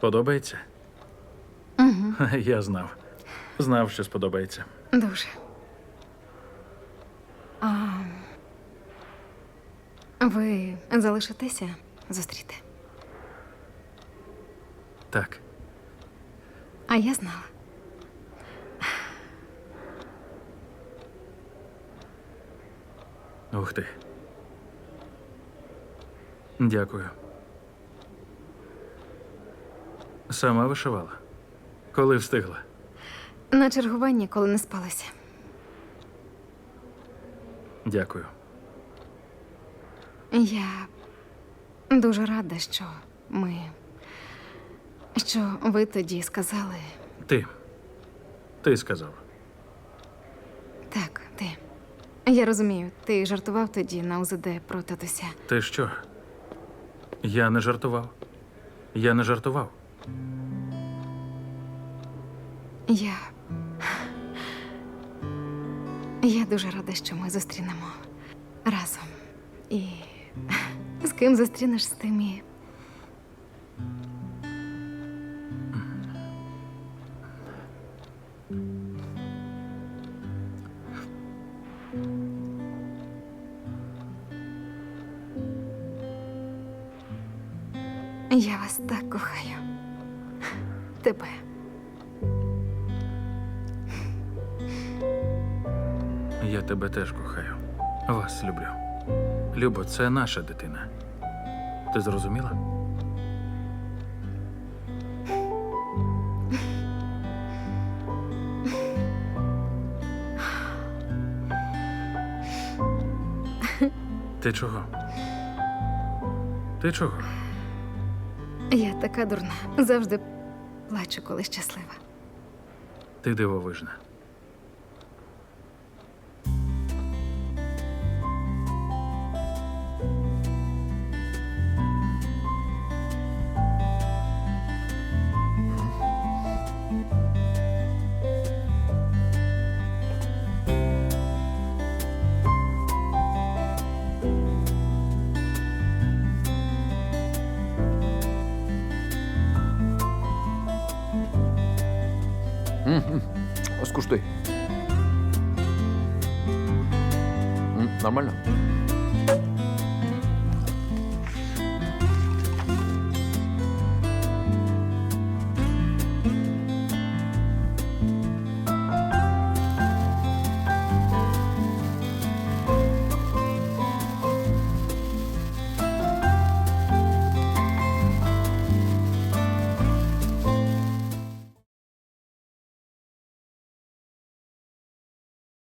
Подобається? Угу. Я знав. Знав, що сподобається. Дуже. А... Ви залишитеся зустріти? Так. А я знала. Ух ти. Дякую. Сама вишивала. Коли встигла? На чергуванні, коли не спалася. Дякую. Я дуже рада, що ми. Що ви тоді сказали. Ти. Ти сказав. Так, ти. Я розумію, ти жартував тоді на УЗД про татуся. Ти що? Я не жартував. Я не жартував. Я. Я дуже рада, що ми зустрінемо разом. І з ким зустрінеш з тим і. Я вас так кохаю. Тебе. Я тебе теж кохаю. Вас люблю. Любо, це наша дитина. Ти зрозуміла? Ти чого? Ти чого? Я така дурна. Завжди плачу, коли щаслива. Ти дивовижна. Скуштуй. М, Нормально?